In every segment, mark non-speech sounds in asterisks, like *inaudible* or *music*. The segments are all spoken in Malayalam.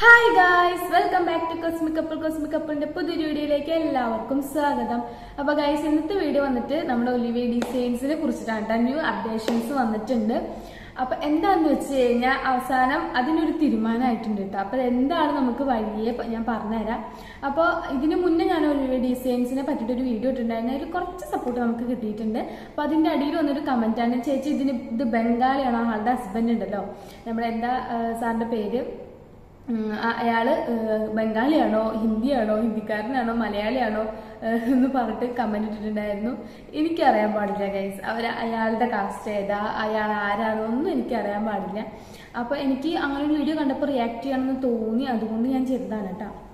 Hi guys welcome back to cosmic couple cosmic കപ്പിളിന്റെ പുതിയൊരു വീഡിയോയിലേക്ക് എല്ലാവർക്കും സ്വാഗതം. അപ്പൊ ഗായ്സ് ഇന്നത്തെ വീഡിയോ വന്നിട്ട് നമ്മുടെ ഒലിവിയ ഡിസൈൻസിനെ കുറിച്ചിട്ടാണ് ന്യൂ അപ്ഡേഷൻസ് വന്നിട്ടുണ്ട്. അപ്പൊ എന്താന്ന് വെച്ച് കഴിഞ്ഞാൽ അവസാനം അതിനൊരു തീരുമാനമായിട്ടുണ്ട് കേട്ടോ അപ്പൊ എന്താണ് നമുക്ക് വഴിയെ ഞാൻ പറഞ്ഞുതരാം. അപ്പോൾ ഇതിനു മുന്നേ ഞാൻ ഒരു ഡിസൈൻസിനെ പറ്റിയിട്ട് ഒരു വീഡിയോ ഇട്ടിട്ടുണ്ടായിരുന്നു. അതിൽ കുറച്ച് സപ്പോർട്ട് നമുക്ക് കിട്ടിയിട്ടുണ്ട്. അപ്പൊ അതിന്റെ അടിയിൽ വന്നൊരു കമന്റ് ആണ്. ചേച്ചി ഇതിന് ഇത് ബംഗാളിയാണോ? ആളുടെ ഹസ്ബൻഡ് ഉണ്ടല്ലോ. നമ്മുടെ എന്താ സാറിന്റെ പേര്? ഉം, അ- അയാൾ ബംഗാളിയാണോ ഹിന്ദിയാണോ ഹിന്ദിക്കാരനാണോ മലയാളിയാണോ എന്ന് പറഞ്ഞിട്ട് കമന്റ് ഇട്ടിട്ടുണ്ടായിരുന്നു. എനിക്കറിയാൻ പാടില്ല ഗൈസ് അവർ അയാളുടെ കാസ്റ്റ് ഏതാ അയാൾ ആരാണോ ഒന്നും എനിക്കറിയാൻ പാടില്ല. അപ്പോൾ എനിക്ക് അങ്ങനെ ഒരു വീഡിയോ കണ്ടപ്പോൾ റിയാക്ട് ചെയ്യണമെന്ന് തോന്നി. അതുകൊണ്ട് ഞാൻ ചെയ്തതാണ് കേട്ടോ.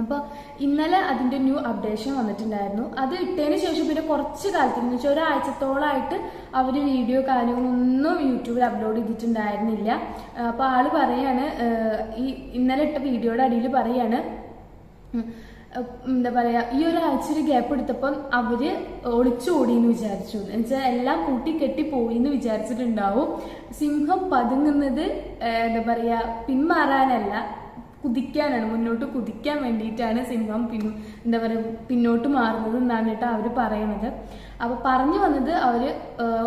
അപ്പോൾ ഇന്നലെ അതിന്റെ ന്യൂ അപ്ഡേഷൻ വന്നിട്ടുണ്ടായിരുന്നു. അത് ഇട്ടതിന് ശേഷം പിന്നെ കുറച്ച് കാലത്തിന് എന്ന് വെച്ചാൽ ഒരാഴ്ചത്തോളമായിട്ട് അവർ വീഡിയോ കാര്യങ്ങളൊന്നും യൂട്യൂബിൽ അപ്ലോഡ് ചെയ്തിട്ടുണ്ടായിരുന്നില്ല. അപ്പോൾ ആൾ പറയാണ് ഈ ഇന്നലെ ഇട്ട വീഡിയോയുടെ അടിയിൽ പറയാണ് എന്താ പറയാ ഈ ഒരാഴ്ച ഒരു ഗ്യാപ്പ് എടുത്തപ്പം അവർ ഒളിച്ചോടി എന്ന് വിചാരിച്ചു. എന്ന് വെച്ചാൽ എല്ലാം കൂട്ടി കെട്ടി പോയി എന്ന് വിചാരിച്ചിട്ടുണ്ടാവും. സിംഹം പതുങ്ങുന്നത് എന്താ പറയാ പിന്മാറാനല്ല. കുതിക്കാനാണ് മുന്നോട്ട് കുതിക്കാൻ വേണ്ടിയിട്ടാണ് സിംഹം പിൻ എന്താ പറയുക പിന്നോട്ട് മാറുന്നത് എന്നാണ് കേട്ടോ അവർ പറയുന്നത് അപ്പൊ പറഞ്ഞു വന്നത് അവർ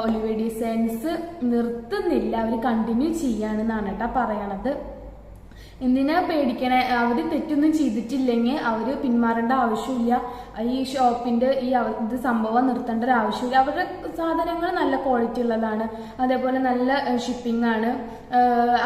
ഒലിവേഡിയ സെൻസ് നിർത്തുന്നില്ല അവർ കണ്ടിന്യൂ ചെയ്യാണെന്നാണ് കേട്ടോ പറയണത്. എന്തിനാ പേടിക്കണേ? അവർ തെറ്റൊന്നും ചെയ്തിട്ടില്ലെങ്കിൽ അവർ പിന്മാറേണ്ട ആവശ്യമില്ല. ഈ ഷോപ്പിന്റെ ഈ ഇത് സംഭവം നിർത്തേണ്ട ഒരു ആവശ്യമില്ല. അവരുടെ സാധനങ്ങൾ നല്ല ക്വാളിറ്റി ഉള്ളതാണ്. അതേപോലെ നല്ല ഷിപ്പിംഗ് ആണ്.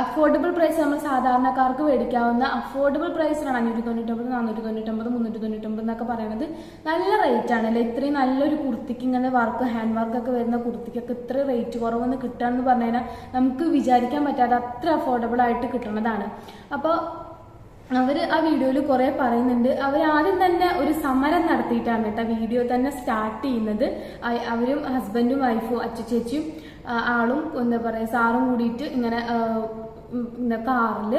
അഫോർഡബിൾ പ്രൈസ് നമ്മൾ സാധാരണക്കാർക്ക് മേടിക്കാവുന്ന അഫോർഡബിൾ പ്രൈസിലാണ് അഞ്ഞൂറ്റി തൊണ്ണൂറ്റൊമ്പത് നാനൂറ്റി തൊണ്ണൂറ്റൊമ്പത് മുന്നൂറ്റി തൊണ്ണൂറ്റൊമ്പത് എന്നൊക്കെ പറയുന്നത് നല്ല റേറ്റ് ആണ്. അല്ലെ? ഇത്രയും നല്ലൊരു കുർത്തിക്ക് ഇങ്ങനെ വർക്ക് ഹാൻഡ് വർക്ക് ഒക്കെ വരുന്ന കുർത്തിക്കൊക്കെ ഇത്ര റേറ്റ് കുറവെന്ന് കിട്ടുക എന്ന് പറഞ്ഞു കഴിഞ്ഞാൽ നമുക്ക് വിചാരിക്കാൻ പറ്റാതെ അത്ര അഫോർഡബിൾ ആയിട്ട് കിട്ടുന്നതാണ് അപ്പോൾ അവർ ആ വീഡിയോയിൽ കുറേ പറയുന്നുണ്ട്. അവർ ആദ്യം തന്നെ ഒരു സമരം നടത്തിയിട്ടാണ് കേട്ടോ വീഡിയോ തന്നെ സ്റ്റാർട്ട് ചെയ്യുന്നത്. അവരും ഹസ്ബൻഡും വൈഫും അച്ചച്ചേച്ചിയും ആ, ആളും എന്താ പറയുക സാറും കൂടിയിട്ട് ഇങ്ങനെ ഉം, കാറിൽ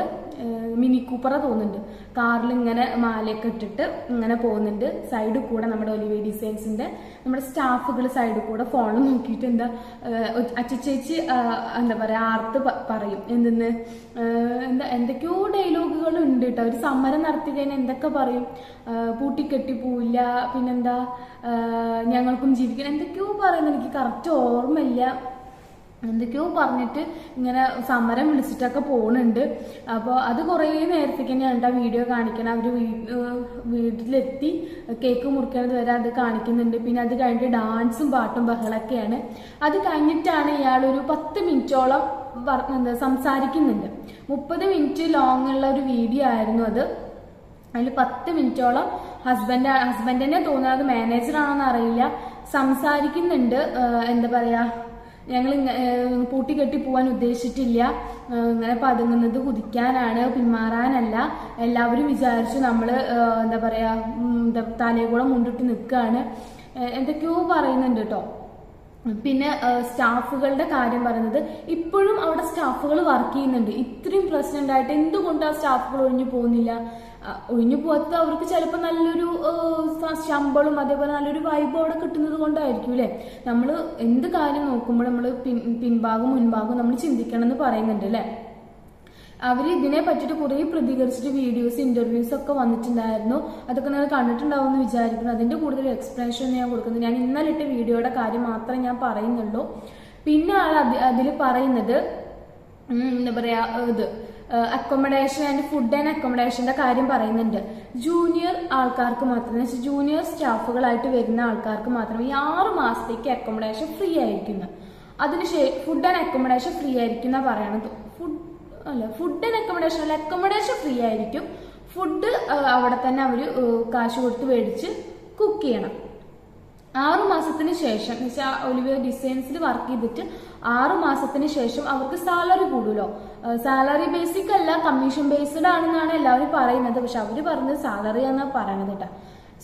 മിനി കൂപ്പറ തോന്നുന്നുണ്ട്. കാറിൽ ഇങ്ങനെ മാലയൊക്കെ ഇട്ടിട്ട് ഇങ്ങനെ പോകുന്നുണ്ട്. സൈഡിൽ കൂടെ നമ്മുടെ ഒലിവേ ഡിസൈൻസിന്റെ നമ്മുടെ സ്റ്റാഫുകൾ സൈഡിൽ കൂടെ ഫോണിൽ നോക്കിയിട്ട് എന്താ അച്ചച്ചേച്ചി എന്താ പറയാ ആർത്ത് പറയും. എന്തെന്ന് എന്താ എന്തൊക്കെയോ ഡയലോഗുകൾ ഉണ്ട് കേട്ടോ. ഒരു സമരം നടത്തി കഴിഞ്ഞാൽ എന്തൊക്കെ പറയും? പൂട്ടിക്കെട്ടി പോവില്ല പിന്നെന്താ ഞങ്ങൾക്കും ജീവിക്കണം എന്തൊക്കെയോ പറയുന്നത് എനിക്ക് കറക്റ്റ് ഓർമ്മയില്ല. എന്തൊക്കെയോ പറഞ്ഞിട്ട് ഇങ്ങനെ സമരം വിളിച്ചിട്ടൊക്കെ പോകുന്നുണ്ട് അപ്പോൾ അത് കുറേ നേരത്തേക്ക് തന്നെയാണ് ആ വീഡിയോ കാണിക്കണം. അവർ വീട്ടിലെത്തി കേക്ക് മുറിക്കണത് വരെ അത് കാണിക്കുന്നുണ്ട്. പിന്നെ അത് കഴിഞ്ഞിട്ട് ഡാൻസും പാട്ടും ബഹളൊക്കെയാണ്. അത് കഴിഞ്ഞിട്ടാണ് ഇയാളൊരു പത്ത് മിനിറ്റോളം എന്താ സംസാരിക്കുന്നുണ്ട്. മുപ്പത് മിനിറ്റ് ലോങ് ഉള്ള ഒരു വീഡിയോ ആയിരുന്നു അത്. അതിൽ പത്ത് മിനിറ്റോളം ഹസ്ബൻഡ് ഹസ്ബൻഡിനെ തന്നെ തോന്നുന്നത് മാനേജർ ആണോന്ന് അറിയില്ല. സംസാരിക്കുന്നുണ്ട്. എന്താ പറയാ ഞങ്ങൾ പൂട്ടിക്കെട്ടി പോകാൻ ഉദ്ദേശിച്ചിട്ടില്ല. ഇങ്ങനെ പതുങ്ങുന്നത് കുതിക്കാനാണ് പിന്മാറാനല്ല. എല്ലാവരും വിചാരിച്ചു നമ്മൾ എന്താ പറയാ ഉം, എന്താ തലയിൽ കൂടെ മുണ്ടിട്ട് നിൽക്കുകയാണ് എന്തൊക്കെയോ പറയുന്നുണ്ട് കേട്ടോ പിന്നെ സ്റ്റാഫുകളുടെ കാര്യം പറയുന്നത് ഇപ്പോഴും അവിടെ സ്റ്റാഫുകൾ വർക്ക് ചെയ്യുന്നുണ്ട്. ഇത്രയും പ്രശ്നം ഉണ്ടായിട്ട് എന്തുകൊണ്ട് ആ സ്റ്റാഫുകൾ ഒഴിഞ്ഞു പോകുന്നില്ല? ഒഴിഞ്ഞു പോകാത്ത അവർക്ക് ചിലപ്പോൾ നല്ലൊരു ശമ്പളം അതേപോലെ നല്ലൊരു വൈബ് അവിടെ കിട്ടുന്നത് കൊണ്ടായിരിക്കും അല്ലേ നമ്മൾ എന്ത് കാര്യം നോക്കുമ്പോൾ നമ്മൾ പിൻ പിൻഭാഗം മുൻഭാഗം നമ്മൾ ചിന്തിക്കണം എന്ന് പറയുന്നുണ്ട് അല്ലേ അവർ ഇതിനെ പറ്റിയിട്ട് കുറേ പ്രതികരിച്ചിട്ട് വീഡിയോസ് ഇന്റർവ്യൂസ് ഒക്കെ വന്നിട്ടുണ്ടായിരുന്നു. അതൊക്കെ നിങ്ങൾ കണ്ടിട്ടുണ്ടാവും എന്ന് വിചാരിക്കുന്നു. അതിന്റെ കൂടുതൽ എക്സ്പ്ലനേഷൻ ഞാൻ കൊടുക്കുന്നത് ഞാൻ ഇന്നലെ ഇട്ട വീഡിയോയുടെ കാര്യം മാത്രമേ ഞാൻ പറയുന്നുള്ളൂ. പിന്നെ ആൾ അതിൽ പറയുന്നത് എന്താ പറയാ ഇത് അക്കോമഡേഷൻ ആൻഡ് ഫുഡ് ആൻഡ് അക്കോമഡേഷന്റെ കാര്യം പറയുന്നുണ്ട്. ജൂനിയർ ആൾക്കാർക്ക് മാത്രമേ ജൂനിയർ സ്റ്റാഫുകളായിട്ട് വരുന്ന ആൾക്കാർക്ക് മാത്രം ഈ ആറ് മാസത്തേക്ക് അക്കോമഡേഷൻ ഫ്രീ ആയിരിക്കുന്നു. അതിനുശേഷം ഫുഡ് ആൻഡ് അക്കോമഡേഷൻ ഫ്രീ ആയിരിക്കും എന്നാ പറയണത്. ഫുഡ് അല്ല ഫുഡ് ആൻഡ് അക്കോമഡേഷൻ അല്ല അക്കോമഡേഷൻ ഫ്രീ ആയിരിക്കും. ഫുഡ് അവിടെ തന്നെ അവർ കാശ് കൊടുത്ത് മേടിച്ച് കുക്ക് ചെയ്യണം. ആറു മാസത്തിന് ശേഷം വെച്ചാൽ ഒലിവിയ ഡിസൈൻസിൽ വർക്ക് ചെയ്തിട്ട് ആറു മാസത്തിന് ശേഷം അവർക്ക് സാലറി കൂടുമല്ലോ സാലറി ബേസിക് അല്ല കമ്മീഷൻ ബേസ്ഡ് ആണെന്നാണ് എല്ലാവരും പറയുന്നത്. പക്ഷെ അവർ പറഞ്ഞത് സാലറി എന്നാണ് പറയണത് കേട്ടോ.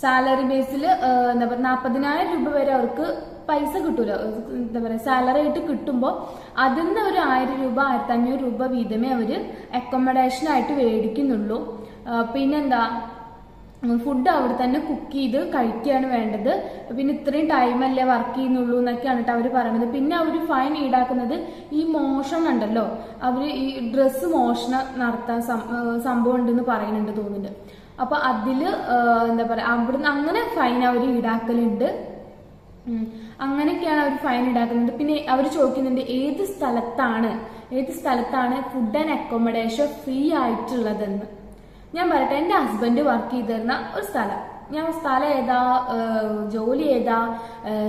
സാലറി ബേസിൽ എന്താ പറയുക നാൽപ്പതിനായിരം രൂപ വരെ അവർക്ക് പൈസ കിട്ടൂല. എന്താ പറയുക സാലറി ആയിട്ട് കിട്ടുമ്പോൾ അതിൽ നിന്ന് ഒരു ആയിരം രൂപ ആയിരത്തി അഞ്ഞൂറ് രൂപ വീതമേ അവർ അക്കോമഡേഷൻ ആയിട്ട് മേടിക്കുന്നുള്ളൂ. പിന്നെന്താ ഫുഡ് അവിടെ തന്നെ കുക്ക് ചെയ്ത് കഴിക്കുകയാണ് വേണ്ടത്. പിന്നെ ഇത്രയും ടൈമല്ലേ വർക്ക് ചെയ്യുന്നുള്ളൂ എന്നൊക്കെയാണ് കേട്ടോ അവർ പറയുന്നത് പിന്നെ അവർ ഫൈൻ ഈടാക്കുന്നത് ഈ മോഷണം ഉണ്ടല്ലോ. അവർ ഈ ഡ്രസ്സ് മോഷണം നടത്താൻ സംഭവം ഉണ്ടെന്ന് പറയുന്നുണ്ട് തോന്നുന്നുണ്ട്. അപ്പൊ അതിൽ എന്താ പറയാ അവിടുന്ന് അങ്ങനെ ഫൈൻ അവർ ഈടാക്കലുണ്ട്. അങ്ങനെയൊക്കെയാണ് അവർ ഫൈൻ ഈടാക്കുന്നത്. പിന്നെ അവർ ചോദിക്കുന്നുണ്ട് ഏത് സ്ഥലത്താണ് ഏത് സ്ഥലത്താണ് ഫുഡ് ആൻഡ് അക്കോമഡേഷൻ ഫ്രീ ആയിട്ടുള്ളതെന്ന്. ഞാൻ പറയട്ടെ എന്റെ ഹസ്ബൻഡ് വർക്ക് ചെയ്തിരുന്ന ഒരു സ്ഥലം. ഞാൻ സ്ഥലം ഏതാ ജോലി ഏതാ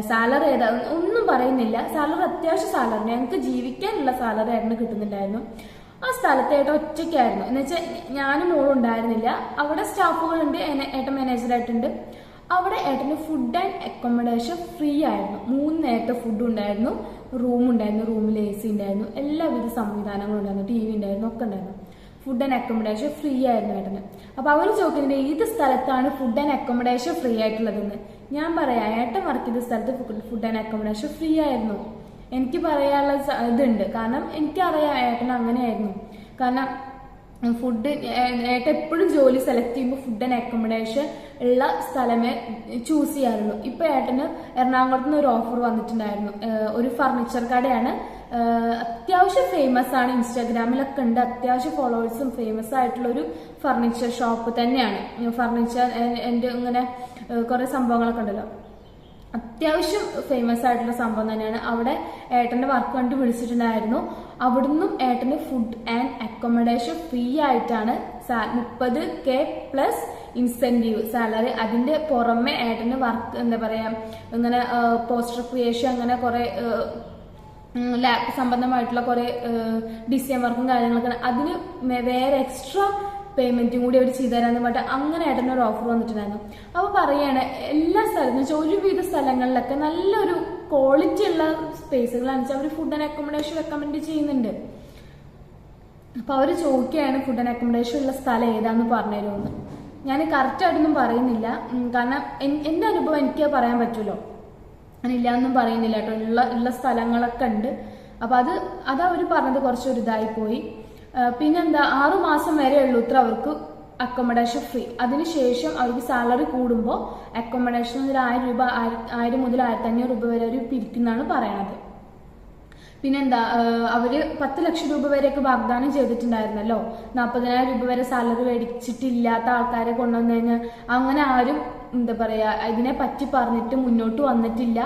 സാലറി ഏതാ ഒന്നും പറയുന്നില്ല. സാലറി അത്യാവശ്യം സാലറി ഞങ്ങൾക്ക് ജീവിക്കാനുള്ള സാലറി ആയിരുന്നു കിട്ടുന്നുണ്ടായിരുന്നു. ആ സ്ഥലത്ത് ഏട്ടൻ ഒറ്റയ്ക്കായിരുന്നു. എന്ന് വെച്ചാൽ ഞാനും മോളും ഉണ്ടായിരുന്നില്ല. അവിടെ സ്റ്റാഫുകളുണ്ട് ഏട്ടൻ മാനേജറായിട്ടുണ്ട് അവിടെ ഏട്ടന് ഫുഡ് ആൻഡ് അക്കോമഡേഷൻ ഫ്രീ ആയിരുന്നു. മൂന്ന് നേരത്തെ ഫുഡ് ഉണ്ടായിരുന്നു റൂം ഉണ്ടായിരുന്നു റൂമിൽ എ സി ഉണ്ടായിരുന്നു എല്ലാവിധ സംവിധാനങ്ങളും ഉണ്ടായിരുന്നു ടി വി ഉണ്ടായിരുന്നു ഒക്കെ ഉണ്ടായിരുന്നു. ഫുഡ് ആൻഡ് അക്കോമഡേഷൻ ഫ്രീ ആയിരുന്നു ഏട്ടന്. അപ്പൊ അവർ ചോദിക്കുന്നുണ്ട് ഏത് സ്ഥലത്താണ് ഫുഡ് ആൻഡ് അക്കോമഡേഷൻ ഫ്രീ ആയിട്ടുള്ളതെന്ന്. ഞാൻ പറയാം ഏട്ടൻ വർക്ക് ചെയ്ത സ്ഥലത്ത് ഫുഡ് ആൻഡ് അക്കോമഡേഷൻ ഫ്രീ ആയിരുന്നു. എനിക്ക് പറയാനുള്ള ഇതുണ്ട്. കാരണം എനിക്കറിയാം ഏട്ടൻ അങ്ങനെയായിരുന്നു. കാരണം ഫുഡ് ഏട്ട എപ്പോഴും ജോലി സെലക്ട് ചെയ്യുമ്പോൾ ഫുഡ് ആൻഡ് അക്കോമഡേഷൻ ഉള്ള സ്ഥലമേ ചൂസ് ചെയ്യാറുള്ളൂ. ഇപ്പൊ ഏട്ടന് എറണാകുളത്ത് നിന്ന് ഒരു ഓഫർ വന്നിട്ടുണ്ടായിരുന്നു. ഒരു ഫർണിച്ചർ കടയാണ് അത്യാവശ്യം ഫേമസ് ആണ് ഇൻസ്റ്റാഗ്രാമിലൊക്കെ ഉണ്ട്. അത്യാവശ്യം ഫോളോവേഴ്സും ഫേമസ് ആയിട്ടുള്ള ഒരു ഫർണിച്ചർ ഷോപ്പ് തന്നെയാണ്. ഫർണിച്ചർ എന്റെ ഇങ്ങനെ കുറേ സംഭവങ്ങളൊക്കെ ഉണ്ടല്ലോ. അത്യാവശ്യം ഫേമസ് ആയിട്ടുള്ള സംഭവം തന്നെയാണ്. അവിടെ ഏട്ടന്റെ വർക്ക് കണ്ട് വിളിച്ചിട്ടുണ്ടായിരുന്നു. അവിടുന്നും ഏട്ടന് ഫുഡ് ആൻഡ് അക്കോമഡേഷൻ ഫ്രീ ആയിട്ടാണ് മുപ്പത് കെ പ്ലസ് ഇൻസെന്റീവ് സാലറി അതിന്റെ പുറമെ ഏട്ടന് വർക്ക് എന്താ പറയാ ഇങ്ങനെ പോസ്റ്റർ ക്രിയേഷൻ അങ്ങനെ കുറെ ലാബ് സംബന്ധമായിട്ടുള്ള കുറെ ഡിസൈൻ വർക്കും കാര്യങ്ങളൊക്കെ അതിന് വേറെ എക്സ്ട്രാ പേയ്മെന്റും കൂടി അവർ ചെയ്തു തരാമെന്ന് പറഞ്ഞിട്ട് അങ്ങനെ ഒരു ഓഫർ വന്നിട്ടുണ്ടായിരുന്നു. അപ്പൊ പറയാണ് എല്ലാ സ്ഥലത്തും വെച്ചാൽ ഒരുവിധ സ്ഥലങ്ങളിലൊക്കെ നല്ലൊരു ക്വാളിറ്റി ഉള്ള സ്പേസുകളാണ് വെച്ചാൽ അവർ ഫുഡ് ആൻഡ് അക്കോമഡേഷൻ റെക്കമെൻഡ് ചെയ്യുന്നുണ്ട്. അപ്പൊ അവർ ചോദിക്കുകയാണ് ഫുഡ് ആൻഡ് അക്കോമഡേഷൻ ഉള്ള സ്ഥലം ഏതാന്ന് പറഞ്ഞുതരുമെന്ന് ഞാൻ കറക്റ്റ് ആയിട്ടൊന്നും പറയുന്നില്ല. കാരണം എന്റെ അനുഭവം എനിക്ക് പറയാൻ പറ്റുമല്ലോ ഞാനില്ല എന്നും പറയുന്നില്ല കേട്ടോ. ഉള്ള ഉള്ള സ്ഥലങ്ങളൊക്കെ ഉണ്ട്. അപ്പൊ അത് അത് അവർ പറഞ്ഞത് കുറച്ചൊരു ഇതായി പോയി. പിന്നെന്താ ആറു മാസം വരെ ഉള്ളൂ ഇത്ര അവർക്ക് അക്കോമഡേഷൻ ഫ്രീ അതിനുശേഷം അവർക്ക് സാലറി കൂടുമ്പോൾ അക്കോമഡേഷൻ ഒരു ആയിരം രൂപ ആയിരം മുതൽ ആയിരത്തി അഞ്ഞൂറ് രൂപ വരെ അവർ പിരിക്കുന്നതാണ് പറയണത്. പിന്നെന്താ അവർ പത്ത് ലക്ഷം രൂപ വരെയൊക്കെ വാഗ്ദാനം ചെയ്തിട്ടുണ്ടായിരുന്നല്ലോ. നാൽപ്പതിനായിരം രൂപ വരെ സാലറി മേടിച്ചിട്ടില്ലാത്ത ആൾക്കാരെ കൊണ്ടുവന്നു കഴിഞ്ഞാൽ അങ്ങനെ ആരും എന്താ പറയാ ഇതിനെ പറ്റി പറഞ്ഞിട്ട് മുന്നോട്ട് വന്നിട്ടില്ല.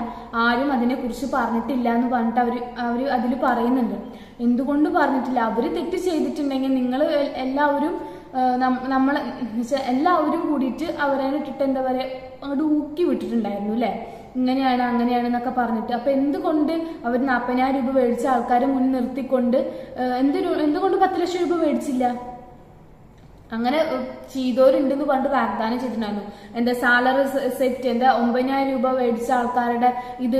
ആരും അതിനെ കുറിച്ച് പറഞ്ഞിട്ടില്ല എന്ന് പറഞ്ഞിട്ട് അവർ അവർ അതിൽ പറയുന്നുണ്ട്. എന്തുകൊണ്ട് പറഞ്ഞിട്ടില്ല? അവർ തെറ്റ് ചെയ്തിട്ടുണ്ടെങ്കിൽ നിങ്ങൾ എല്ലാവരും നമ്മൾ എല്ലാവരും കൂടിയിട്ട് അവരെ ഇട്ടിട്ട് എന്താ പറയാ അങ്ങോട്ട് ഊക്കി വിട്ടിട്ടുണ്ടായിരുന്നു അല്ലെ? ഇങ്ങനെയാണ് അങ്ങനെയാണ് എന്നൊക്കെ പറഞ്ഞിട്ട്. അപ്പൊ എന്തുകൊണ്ട് അവർ നാൽപ്പതിനായിരം രൂപ മേടിച്ച ആൾക്കാരെ മുൻ നിർത്തിക്കൊണ്ട് എന്തൊരു എന്തുകൊണ്ട് പത്ത് ലക്ഷം രൂപ മേടിച്ചില്ല? അങ്ങനെ ചെയ്തോരുണ്ടെന്ന് പറഞ്ഞിട്ട് വാഗ്ദാനം ചെയ്തിട്ടുണ്ടായിരുന്നു. എന്റെ സാലറി സെറ്റ് എന്റെ ഒമ്പതിനായിരം രൂപ മേടിച്ച ആൾക്കാരുടെ ഇത്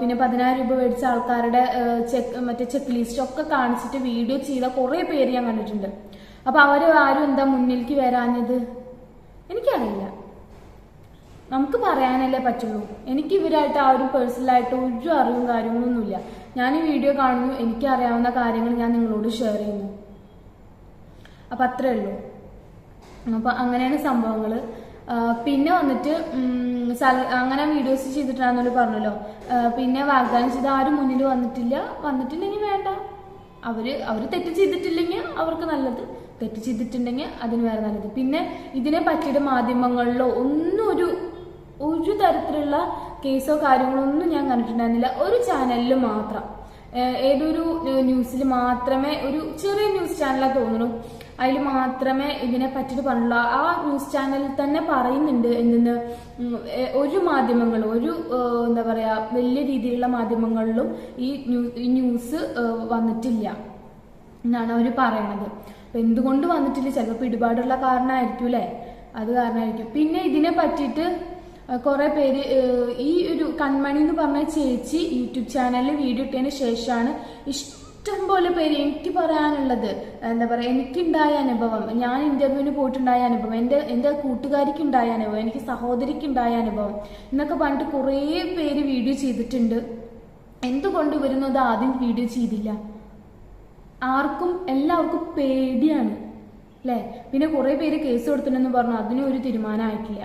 പിന്നെ പതിനായിരം രൂപ മേടിച്ച ആൾക്കാരുടെ ചെക്ക് മറ്റേ ചെക്ക് ലിസ്റ്റ് ഒക്കെ കാണിച്ചിട്ട് വീഡിയോ ചെയ്ത കുറെ പേര് ഞാൻ കണ്ടിട്ടുണ്ട്. അപ്പൊ അവർ ആരും എന്താ മുന്നിലേക്ക് വരാഞ്ഞത്? എനിക്കറിയില്ല. നമുക്ക് പറയാനല്ലേ പറ്റുള്ളൂ. എനിക്ക് ഇവരായിട്ട് ആ ഒരു പേഴ്സണലായിട്ട് ഒരു അറിവും കാര്യങ്ങളൊന്നുമില്ല. ഞാൻ ഈ വീഡിയോ കാണുന്നു. എനിക്ക് അറിയാവുന്ന കാര്യങ്ങൾ ഞാൻ നിങ്ങളോട് ഷെയർ ചെയ്യുന്നു. അപ്പൊ അത്രേ ഉള്ളൂ. അപ്പൊ അങ്ങനെയാണ് സംഭവങ്ങൾ പിന്നെ വന്നിട്ട് അങ്ങനെ വീഡിയോസ് ചെയ്തിട്ടാണെന്നോട് പറഞ്ഞല്ലോ. പിന്നെ വാഗ്ദാനം ചെയ്ത് ആരും മുന്നിൽ വന്നിട്ടില്ല. വന്നിട്ടില്ലെങ്കിൽ വേണ്ട. അവർ അവർ തെറ്റ് ചെയ്തിട്ടില്ലെങ്കിൽ അവർക്ക് നല്ലത്. തെറ്റ് ചെയ്തിട്ടുണ്ടെങ്കിൽ അതിന് വേറെ നല്ലത്. പിന്നെ ഇതിനെ പറ്റിയിട്ട് മാധ്യമങ്ങളിലോ ഒന്നും ഒരു ഒരു തരത്തിലുള്ള കേസോ കാര്യങ്ങളോ ഒന്നും ഞാൻ കണ്ടിട്ടുണ്ടായിരുന്നില്ല. ഒരു ചാനലിൽ മാത്രം. ഏതൊരു ന്യൂസിൽ മാത്രമേ ഒരു ചെറിയ ന്യൂസ് ചാനലാണ് തോന്നുന്നു. അതിൽ മാത്രമേ ഇതിനെ പറ്റിയിട്ട് പറഞ്ഞുള്ളൂ. ആ ന്യൂസ് ചാനലിൽ തന്നെ പറയുന്നുണ്ട് എന്തെന്ന് ഒരു മാധ്യമങ്ങളും ഒരു എന്താ പറയുക വലിയ രീതിയിലുള്ള മാധ്യമങ്ങളിലും ഈ ന്യൂ- ന്യൂസ് വന്നിട്ടില്ല എന്നാണ് അവർ പറയണത്. അപ്പൊ എന്തുകൊണ്ട് വന്നിട്ടില്ല? ചിലപ്പോൾ ഇടുപാടുള്ള കാരണമായിരിക്കും അല്ലേ? അത് കാരണമായിരിക്കും പിന്നെ ഇതിനെ പറ്റിയിട്ട് കുറെ പേര് ഈ ഒരു കൺമണി എന്ന് പറഞ്ഞ ചേച്ചി യൂട്യൂബ് ചാനലിൽ വീഡിയോ ഇട്ടതിന് ശേഷമാണ് ഇഷ്ടം പോലെ പേര് എനിക്ക് പറയാനുള്ളത്. എന്താ പറയുക എനിക്കുണ്ടായ അനുഭവം ഞാൻ ഇന്റർവ്യൂവിന് പോയിട്ടുണ്ടായ അനുഭവം എന്റെ എന്റെ കൂട്ടുകാരിക്ക് ഉണ്ടായ അനുഭവം എനിക്ക് സഹോദരിക്ക് ഉണ്ടായ അനുഭവം എന്നൊക്കെ പറഞ്ഞിട്ട് കുറേ പേര് വീഡിയോ ചെയ്തിട്ടുണ്ട്. എന്തുകൊണ്ട് ഇവരൊന്നും അത് ആദ്യം വീഡിയോ ചെയ്തില്ല? ആർക്കും എല്ലാവർക്കും പേടിയാണ് അല്ലേ? പിന്നെ കുറേ പേര് കേസ് കൊടുത്തിട്ടുണ്ടെന്ന് പറഞ്ഞു അതിനും ഒരു തീരുമാനമായിട്ടില്ല.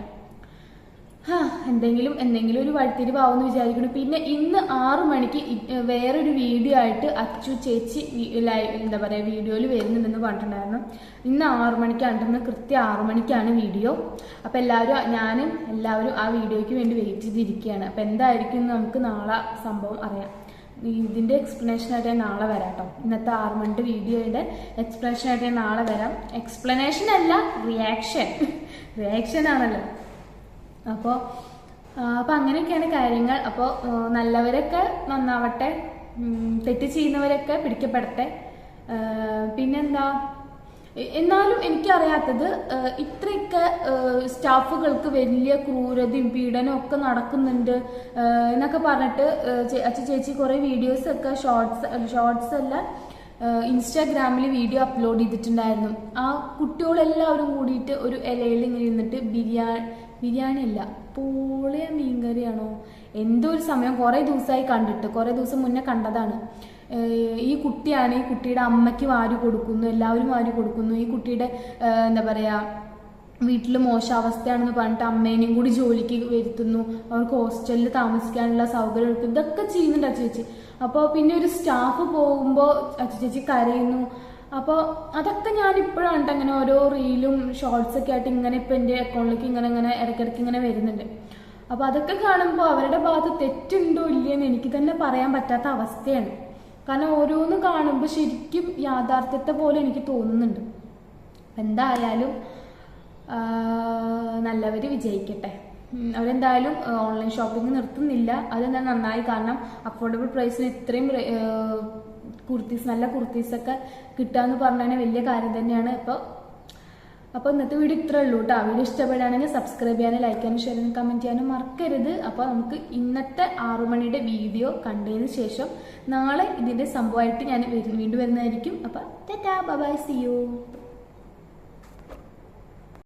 എന്തെങ്കിലും എന്തെങ്കിലും ഒരു വഴിത്തിരിവാവെന്ന് വിചാരിക്കുന്നു. പിന്നെ ഇന്ന് ആറു മണിക്ക് വേറൊരു വീഡിയോ ആയിട്ട് അച്ചു ചേച്ചി ലൈവ് എന്താ പറയുക വീഡിയോയിൽ വരുന്നുണ്ടെന്ന് പറഞ്ഞിട്ടുണ്ടായിരുന്നു. ഇന്ന് ആറു മണിക്കാണ് കൃത്യം ആറു മണിക്കാണ് വീഡിയോ. അപ്പം എല്ലാവരും ഞാനും എല്ലാവരും ആ വീഡിയോയ്ക്ക് വേണ്ടി വെയിറ്റ് ചെയ്തിരിക്കുകയാണ്. അപ്പം എന്തായിരിക്കും എന്ന് നമുക്ക് നാളെ സംഭവം അറിയാം. ഇതിന്റെ എക്സ്പ്ലനേഷനായിട്ട് ഞാൻ നാളെ വരാം കേട്ടോ ഇന്നത്തെ ആറ് മണിന്റെ വീഡിയോയുടെ എക്സ്പ്ലനേഷനായിട്ട് ഞാൻ നാളെ വരാം. എക്സ്പ്ലനേഷൻ അല്ല റിയാക്ഷൻ റിയാക്ഷൻ *laughs* ആണല്ലോ. അപ്പോൾ അപ്പോൾ അങ്ങനെയൊക്കെയാണ് കാര്യങ്ങൾ. അപ്പോൾ നല്ലവരൊക്കെ നന്നാവട്ടെ തെറ്റ് ചെയ്യുന്നവരൊക്കെ പിടിക്കപ്പെടട്ടെ. പിന്നെന്താ? എന്നാലും എനിക്കറിയാത്തത് ഇത്രയൊക്കെ സ്റ്റാഫുകൾക്ക് വലിയ ക്രൂരതയും പീഡനവും ഒക്കെ നടക്കുന്നുണ്ട്. എന്നൊക്കെ പറഞ്ഞിട്ട് അച്ഛ ചേച്ചി കുറേ വീഡിയോസ് ഒക്കെ ഷോർട്സ് ഷോർട്സ് അല്ല ഇൻസ്റ്റാഗ്രാമിൽ വീഡിയോ അപ്ലോഡ് ചെയ്തിട്ടുണ്ടായിരുന്നു. ആ കുട്ടികളെല്ലാവരും കൂടിയിട്ട് ഒരു ഇലയിൽ ഇങ്ങനെ ഇരുന്നിട്ട് ബിരിയാണി ബിരിയാണി അല്ല പോളിയ മീൻകറിയാണോ? എന്തോ ഒരു സമയം കുറേ ദിവസമായി കണ്ടിട്ട് കുറേ ദിവസം മുന്നേ കണ്ടതാണ്. ഈ കുട്ടിയാണ് ഈ കുട്ടിയുടെ അമ്മയ്ക്ക് വാരി കൊടുക്കുന്നു എല്ലാവരും വാരി കൊടുക്കുന്നു. ഈ കുട്ടിയുടെ എന്താ പറയുക വീട്ടിൽ മോശാവസ്ഥയാണെന്ന് പറഞ്ഞിട്ട് അമ്മേനെയും കൂടി ജോലിക്ക് വരുത്തുന്നു. അവർക്ക് ഹോസ്റ്റലിൽ താമസിക്കാനുള്ള സൗകര്യം എടുക്കും ഇതൊക്കെ ചെയ്യുന്നുണ്ട് അച്ചു ചേച്ചി. അപ്പോൾ പിന്നെ ഒരു സ്റ്റാഫ് പോകുമ്പോൾ അച്ചു ചേച്ചി കരയുന്നു. അപ്പോൾ അതൊക്കെ ഞാൻ ഇപ്പോഴാണ് അങ്ങനെ ഓരോ റീലും ഷോർട്സ് ഒക്കെ ആയിട്ട് ഇങ്ങനെ ഇപ്പം എന്റെ അക്കൗണ്ടിലേക്ക് ഇങ്ങനെ ഇങ്ങനെ ഇടയ്ക്കിടയ്ക്ക് ഇങ്ങനെ വരുന്നുണ്ട്. അപ്പോൾ അതൊക്കെ കാണുമ്പോൾ അവരുടെ ഭാഗത്ത് തെറ്റുണ്ടോ ഇല്ലയെന്ന് എനിക്ക് തന്നെ പറയാൻ പറ്റാത്ത അവസ്ഥയാണ്. കാരണം ഓരോന്ന് കാണുമ്പോൾ ശരിക്കും യാഥാർത്ഥ്യത്തെ പോലെ എനിക്ക് തോന്നുന്നുണ്ട്. എന്തായാലും നല്ലവർ വിജയിക്കട്ടെ. അവരെന്തായാലും ഓൺലൈൻ ഷോപ്പിംഗ് നിർത്തുന്നില്ല. അതെന്താ നന്നായി. കാരണം അഫോർഡബിൾ പ്രൈസിന് ഇത്രയും കുർത്തീസ് നല്ല കുർത്തീസൊക്കെ കിട്ടുക എന്ന് പറഞ്ഞാൽ വലിയ കാര്യം തന്നെയാണ്. ഇപ്പോൾ അപ്പോൾ ഇന്നത്തെ വീഡിയോ ഇത്രേ ഉള്ളൂ കേട്ടോ. വീഡിയോ ഇഷ്ടപ്പെടുകയാണെങ്കിൽ സബ്സ്ക്രൈബ് ചെയ്യാനും ലൈക്ക് ചെയ്യാനും ഷെയർ ചെയ്യാനും കമന്റ് ചെയ്യാനും മറക്കരുത്. അപ്പോൾ നമുക്ക് ഇന്നത്തെ ആറു മണിയുടെ വീഡിയോ കണ്ടതിന് ശേഷം നാളെ ഇതിന്റെ സംഭവമായിട്ട് ഞാൻ വീണ്ടും വരുന്നതായിരിക്കും. അപ്പോൾ ടാറ്റാ ബൈ സി യു